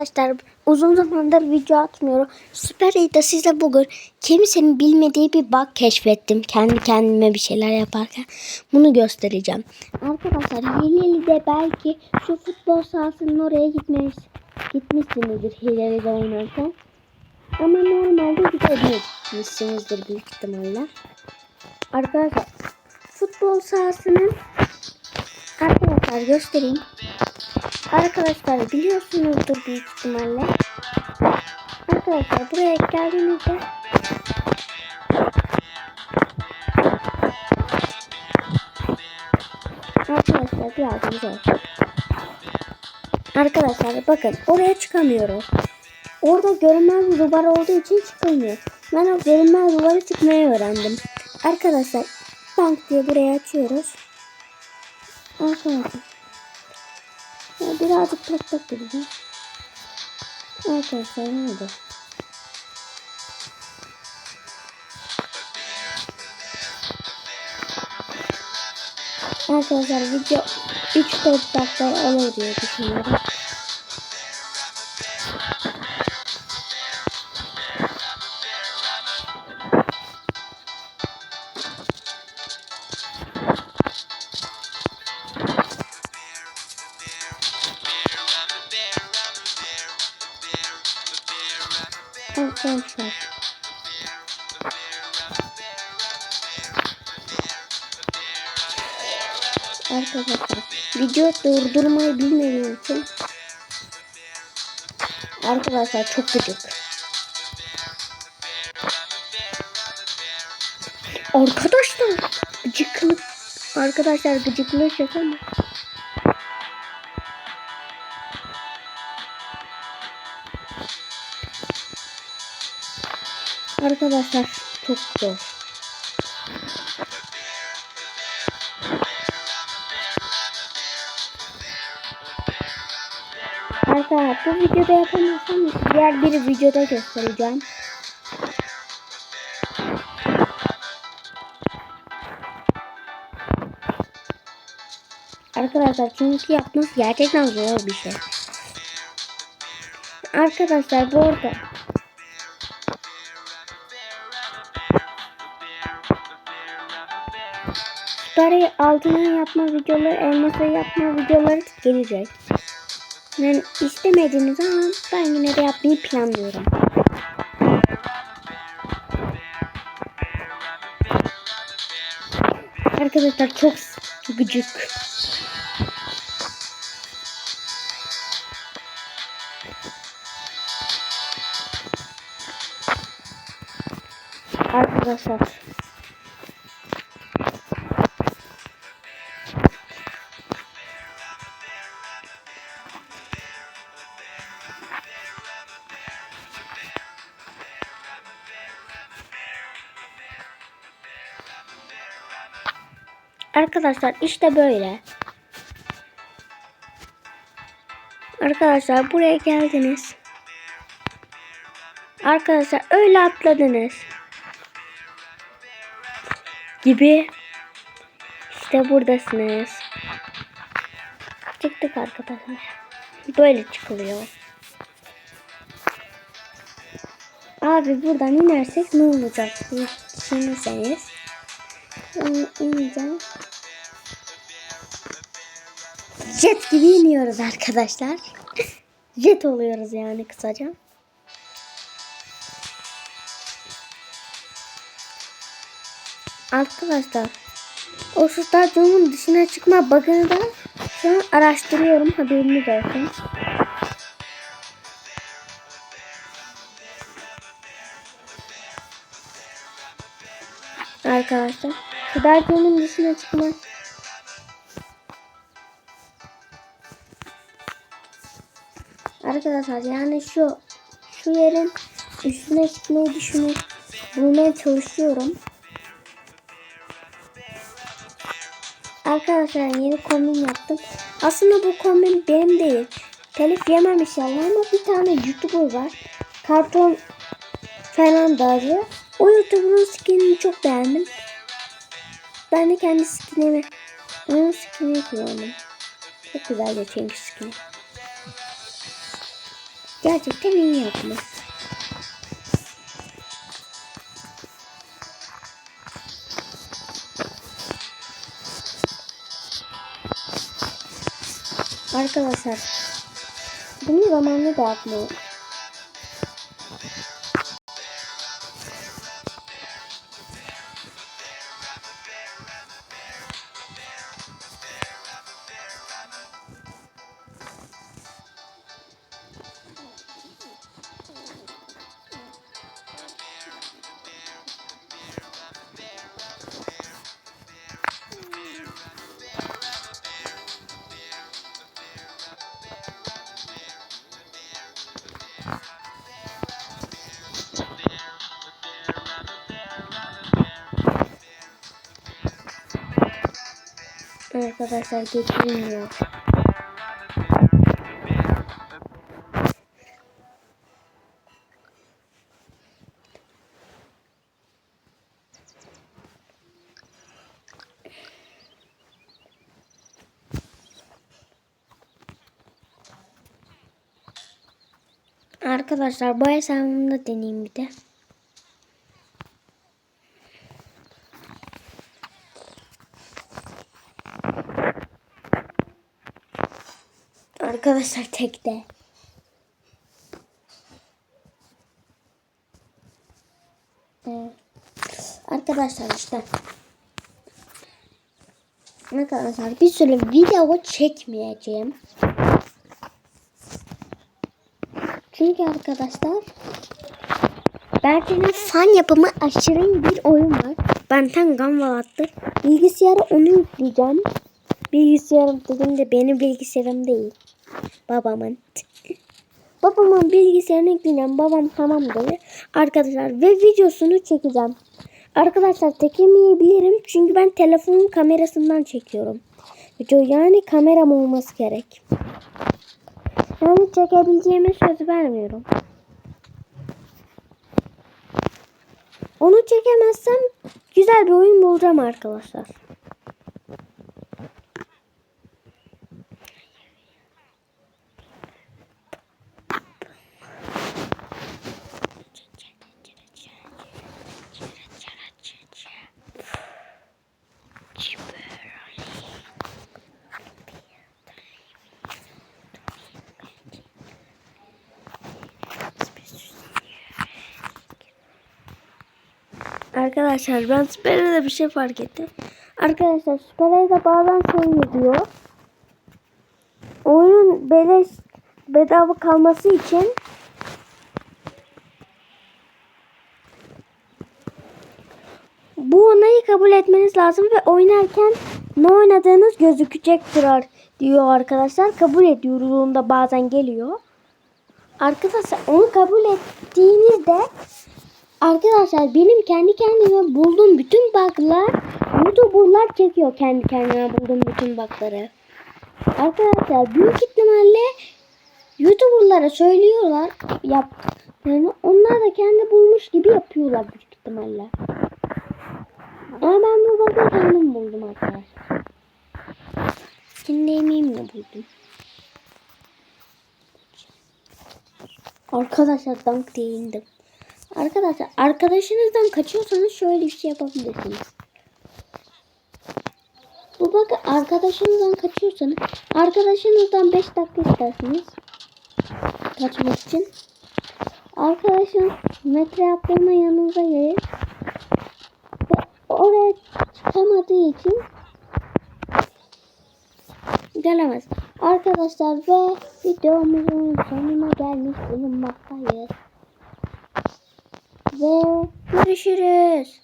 Arkadaşlar uzun zamandır video atmıyorum. Süper İyi'de size bugün kimsenin bilmediği bir bug keşfettim. Kendi kendime bir şeyler yaparken. Bunu göstereceğim. Arkadaşlar Hileli'de belki şu futbol sahasının oraya gitmiş, gitmişsinizdir Hileli'de oynarken. Ama normalde gitmemişsinizdir büyük ihtimalle. Arkadaşlar futbol sahasının Arkadaşlar göstereyim. Arkadaşlar biliyorsunuzdur büyük ihtimalle. Arkadaşlar buraya geldiğinizde Arkadaşlar birazdan zor. Arkadaşlar bakın oraya çıkamıyorum. Orada görünmez bir duvar olduğu için çıkamıyor. Ben o görünmez duvara çıkmayı öğrendim. Arkadaşlar bank diye buraya açıyoruz. Arkadaşlar. Ya birazcık tak tak gideceğim. Arkadaşlar ne oldu? Arkadaşlar video 3-4 dakika olur diye düşünüyorum. Arkadaşlar. Arkadaşlar video durdurmayı bilmediğim için Arkadaşlar çok gıcık. Arkadaşlar gıcıklık Arkadaşlar gıcıklığı şaka mı? Arkadaşlar çok zor. Arkadaşlar bu videoda yapamazsam diğer bir videoda göstereceğim. Arkadaşlar çünkü yapması gerçekten zor bir şey. Arkadaşlar bu arada Star'ı altına yapma videoları, elması yapma videoları gelecek. Yani istemediniz ama ben yine de yapmayı planlıyorum. Arkadaşlar çok gıcık. Arkadaşlar Arkadaşlar işte böyle. Arkadaşlar buraya geldiniz. Arkadaşlar öyle atladınız. Gibi. İşte buradasınız. Çıktık arkadaşlar. Böyle çıkılıyor. Abi buradan inersek ne olacak? Düşünürseniz. Yani ineceğim. Jet gibi iniyoruz arkadaşlar. Jet oluyoruz yani kısaca. Arkadaşlar o stadyumun dışına çıkma bug'ını da şu an araştırıyorum haberiniz olsun. Arkadaşlar stadyumun dışına çıkma Arkadaşlar yani şu şu yerin üstüne çıkmayı düşünüp bulmaya çalışıyorum. Arkadaşlar yeni kombin yaptım. Aslında bu kombin benim değil. Telif yemem inşallah ama bir tane YouTuber var. Karton falan dağıtıyor. O YouTuber'ın skinini çok beğendim. Ben de kendi skinimi onun skinini kullandım. Çok güzel geçiyor skin. Gerçekten iyi yapmış. Arkadaşlar bunu zamanlı da yapmayın. Arkadaşlar geçilmiyor. Arkadaşlar bu hesabımda deneyeyim bir de. Arkadaşlar tekte. Arkadaşlar işte. Arkadaşlar bir süre video çekmeyeceğim. Çünkü arkadaşlar Bertin'in fan yapımı aşırı bir oyun var. Benten Gunvala'ttır. Bilgisayara onu yükleyeceğim. Bilgisayarım dedim de benim bilgisayarım değil. Babamın. Babamın bilgisayarını yükleyeceğim. Babam tamam dedi. Arkadaşlar ve videosunu çekeceğim. Arkadaşlar çekemeyebilirim. Çünkü ben telefonun kamerasından çekiyorum. Video yani kameram olması gerek. Yani çekebileceğime söz vermiyorum. Onu çekemezsem güzel bir oyun bulacağım arkadaşlar. Arkadaşlar ben Süper'e bir şey fark ettim. Arkadaşlar Süper'e de bazen şey diyor. Oyunun beleş bedava kalması için bu onayı kabul etmeniz lazım ve oynarken ne oynadığınız gözükecektir diyor arkadaşlar. Kabul ediyoruz bazen geliyor. Arkadaşlar onu kabul ettiğinizde Arkadaşlar benim kendi kendime bulduğum bütün bug'lar YouTuber'lar çekiyor kendi kendime bulduğum bütün bug'ları. Arkadaşlar büyük ihtimalle YouTuber'lara söylüyorlar yaptıklarını. Onlar da kendi bulmuş gibi yapıyorlar büyük ihtimalle. Ama ben bu bug'ı kendim buldum arkadaşlar. Kendi emeğimle buldum. Arkadaşlar dank değildim. Arkadaşlar arkadaşınızdan kaçıyorsanız şöyle bir şey yapabilirsiniz. Bu bakın arkadaşınızdan kaçıyorsanız arkadaşınızdan 5 dakika istersiniz. Kaçmak için. Arkadaşın metre yaptığına yanınıza gelir. Ve oraya çıkamadığı için gelemez. Arkadaşlar ve videomuzun sonuna gelmiş bulunmaktayız. Ve görüşürüz.